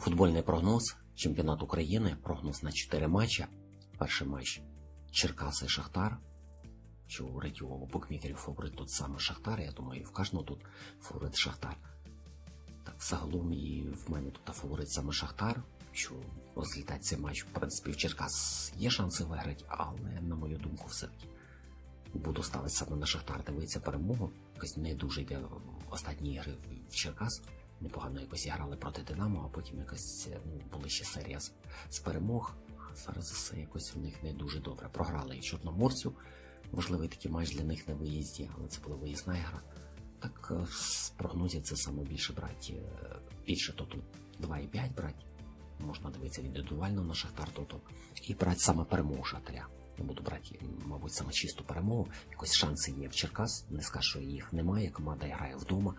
Футбольний прогноз. Чемпіонат України. Прогноз на 4 матчі. Перший матч Черкаси Шахтар. Що у рейтингового букмекерів фаворит тут саме Шахтар. Я думаю, в кожного тут фаворит Шахтар. Так, загалом і в мене тут фаворит саме Шахтар. Що розлітати цей матч, в принципі, в Черкас є шанси виграти, але, на мою думку, все-таки буду ставити саме на Шахтар, дивитися перемогу. Якось не дуже йде останні ігри в Черкас. Непогано якось грали проти Динамо, а потім якось ну, були ще серія з, з перемог. Зараз все якось у них не дуже добре. Програли і Чорноморцю. Важливий такий матч для них на виїзді, але це була виїзна гра. Так е, з прогнозів це саме більше брати. е, Більше то тут 2,5 брати. Можна дивитися індивідуально на Шахтар Тото. І брати саме перемогу Шахтаря. Я буду брати, мабуть, саме чисту перемогу. Якось шанси є в Черкас. Не скажу, що їх немає. Команда грає вдома.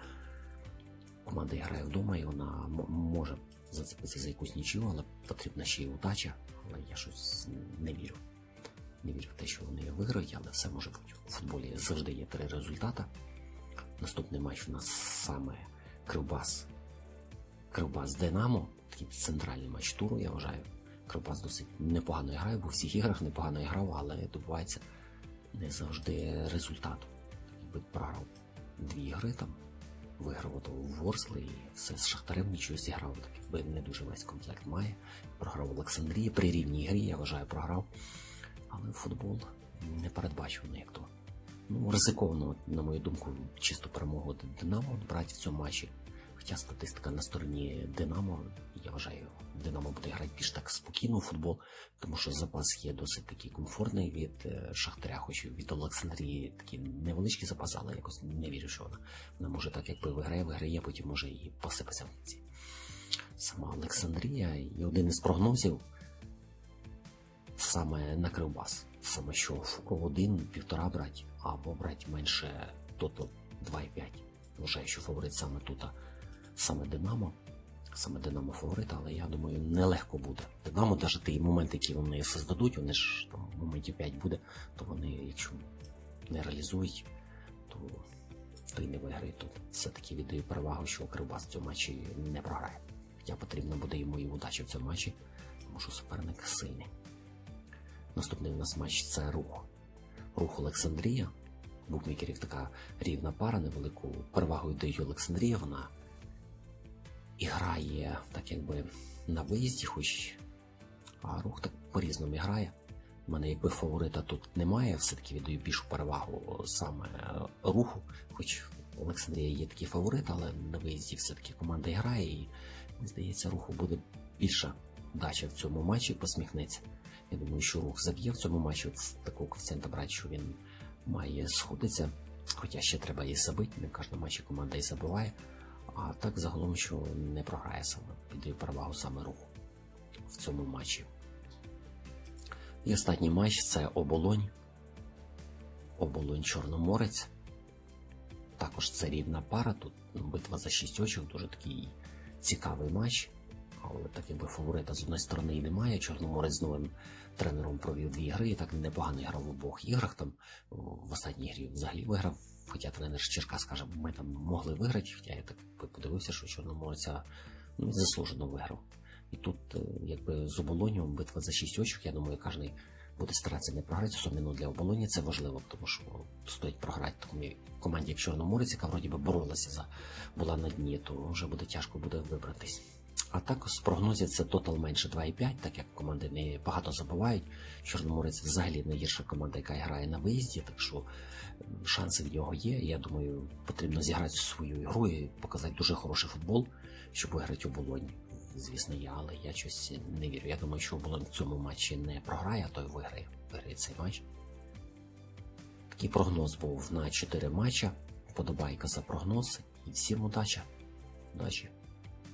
Команда грає вдома, і вона може зацепитися за якусь нічию, але потрібна ще й удача. Але я щось не вірю. Не вірю в те, що вони виграють, але все може бути. У футболі завжди є три результати. Наступний матч у нас саме Кривбас. Кривбас Динамо. Такий центральний матч туру, я вважаю. Кривбас досить непогано грає, бо в всіх іграх непогано грав, але добувається не завжди результату. Якби програв дві ігри там, виграв ото Ворсли і все з Шахтарем нічого зіграв, так якби не дуже весь комплект має. Програв Олександрії при рівній грі, я вважаю, програв. Але футбол не передбачуваний як то. Ну, ризиковано, на мою думку, чисту перемогу Динамо брати в цьому матчі. Хоча статистика на стороні Динамо, я вважаю, Динамо буде грати більш так спокійно у футбол, тому що запас є досить такий комфортний від е, Шахтаря, хоч від Олександрії такий невеличкий запас, але якось не вірю, що вона, вона може так, якби виграє, виграє, потім може і посипеться в кінці. Сама Олександрія і один із прогнозів саме на Кривбас. Саме що фуру один, півтора брать, або брать менше тото 2,5. Вважаю, що фаворит саме тут, саме Динамо. Саме Динамо фаворит, але я думаю, нелегко буде. Динамо, навіть ті моменти, які вони создадуть, вони ж там моментів 5 буде, то вони, якщо не реалізують, то, то й не виграють тут. Все-таки віддаю перевагу, що Кривбас в цьому матчі не програє. Хоча потрібна буде йому і удача в цьому матчі, тому що суперник сильний. Наступний у нас матч це рух. Рух Олександрія. Букмекерів така рівна пара, невелику перевагу дають Олександрія. Вона і грає так якби на виїзді, хоч а рух так по-різному грає. У мене якби фаворита тут немає, все-таки віддаю більшу перевагу саме е, руху. Хоч у Олександрія є такий фаворит, але на виїзді все-таки команда грає, і мені здається, руху буде більша дача в цьому матчі, посміхнеться. Я думаю, що рух заб'є в цьому матчі от такого коефіцієнта брати, що він має сходитися. Хоча ще треба і забити, не в кожному матчі команда і забиває. А так загалом, що не програє саме. Піде перевагу саме руху в цьому матчі. І останній матч це оболонь. Оболонь Чорноморець. Також це рівна пара. Тут битва за 6 очок, дуже такий цікавий матч. Але так якби фаворита з одної сторони і немає. Чорноморець з новим тренером провів дві гри і так непогано грав в обох іграх. Там в останній грі взагалі виграв. Хоча тренер з Черкас каже, ми там могли виграти, хоча я так подивився, що Чорноморець ну, заслужено виграв. І тут, е, якби з оболонью битва за 6 очок, я думаю, кожен буде старатися не програти, особливо для оболоні це важливо, тому що стоїть програти такому команді, як Чорноморець, яка вроді би боролася за була на дні, то вже буде тяжко буде вибратись. А також це тотал менше 2,5, так як команди не багато забувають. Чорноморець взагалі найгірша команда, яка грає на виїзді, так що шанси в нього є. Я думаю, потрібно зіграти свою ігру і показати дуже хороший футбол, щоб виграти у Болоні. Звісно, я, але я щось не вірю. Я думаю, що Болонь в цьому матчі не програє, а той виграє. Виграє цей матч. Такий прогноз був на 4 матча. Подобайка за прогноз. І всім удача. Удачі!